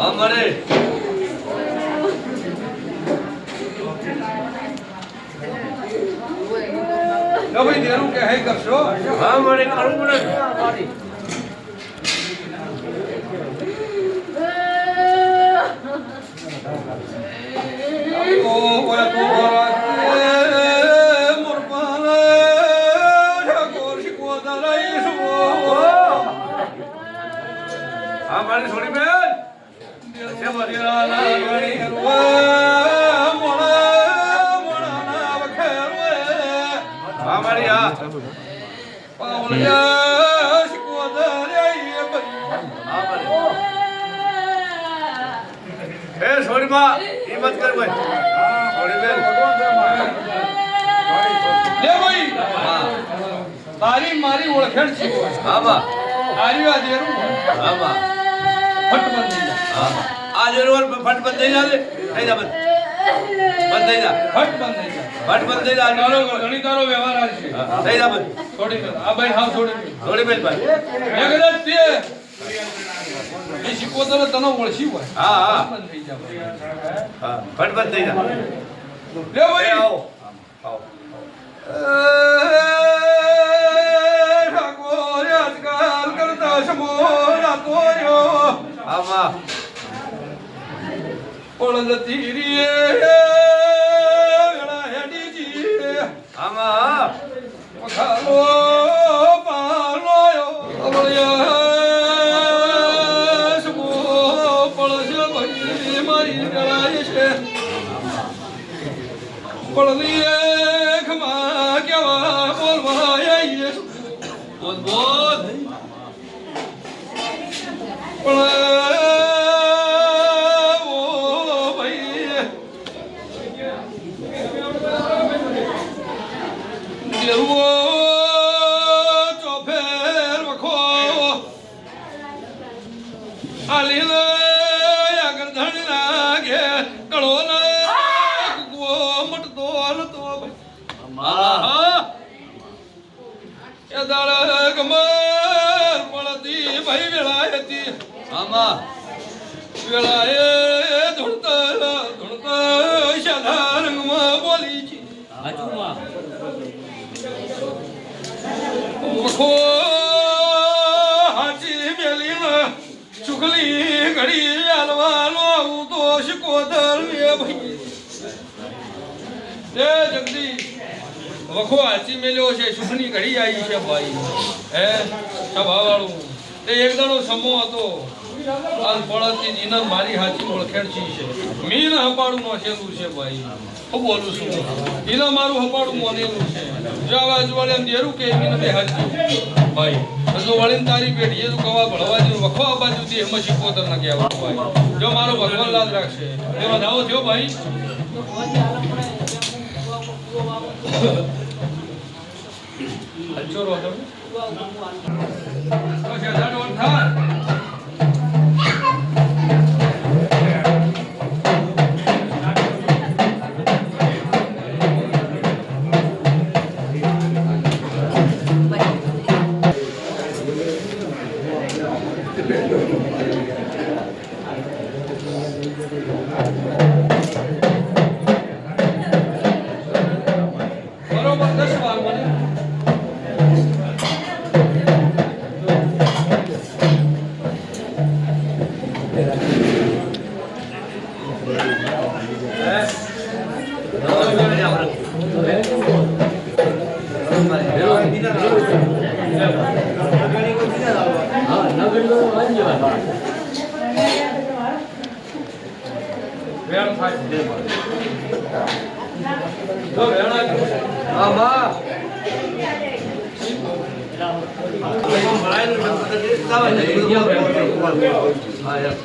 અમારે ભાઈ દેરું કે હે કરશો? હા મારે કરવું પડે. મારી છોડી બેન. છે મરિયાના ગણી હરવા મોણા મોણાના વખેરવે હા મારી પાવળિયા શીખવો દરાઈ બરી હા મારી એ છોડી માં હિંમત કર ભાઈ. છોડી બેન. લે ભાઈ. તારી મારી ઓળખેણ છે. હા બા. તારી આ દેરું. હા બા. ફટ બંધ થઈ જા. આ જરૂર ફટ બંધ થઈ જા લે. થઈ જા બંધ બંધ થઈ જા ફટ બંધ થઈ જા ફટ બંધ થઈ જા તારો ઘણી તારો વ્યવહાર આ છે થઈ જા બંધ છોડી દે આ ભાઈ. હા છોડી દે છોડી બેન ભાઈ કદાચ તે એ શીખવતોને તને ઓળખી હોય હા હા બંધ થઈ જા હા ફટ બંધ થઈ જા લે ભાઈ આવો. આવો ઓળદ તીરીએ વેળા હેડીજી આમાં પખાલો પાલોયો. અવળિયા ભાઈ મારી ગણાય છે. પડલીએ ખમા કેવા બોલવા આવીએ બોલ બોલ. એ પડતી ભાઈ વેળાયતી આમાં વેળાએ ધૂળતા ધૂળતા સાદા રંગમાં બોલી છે વખો હાચી મેલીમાં ચુગલી ઘડી આલવાનો આવું શીખો દર ભાઈ એ જગદીશ વખો હાચી મેલ્યો છે, સુખની ઘડી આવી છે ભાઈ. હે? સભાવાળું. તે એક દાડો સમો હતો. આજ પડતી જીનર મારી હાચી ઓળખેણચી છે. મીન હપાડું નોખેલું છે ભાઈ. હું બોલું છું. ઈના મારું હપાડું મોનેલું છે. જો આવા અજવાળે એમ દેરું કે મીન બે હાચી ભાઈ હજુ વળીને તારી પેઢી એ તું કવા ભળવા જેવું વખો આ બાજુ થી એમાં શીખોતર ના કહેવાય, ભાઈ. જો મારો ભગવાન લાજ રાખશે. એમાં ધાવો થયો, ભાઈ. હલચો રહો વેણ થાય જો વેણ. હા યાર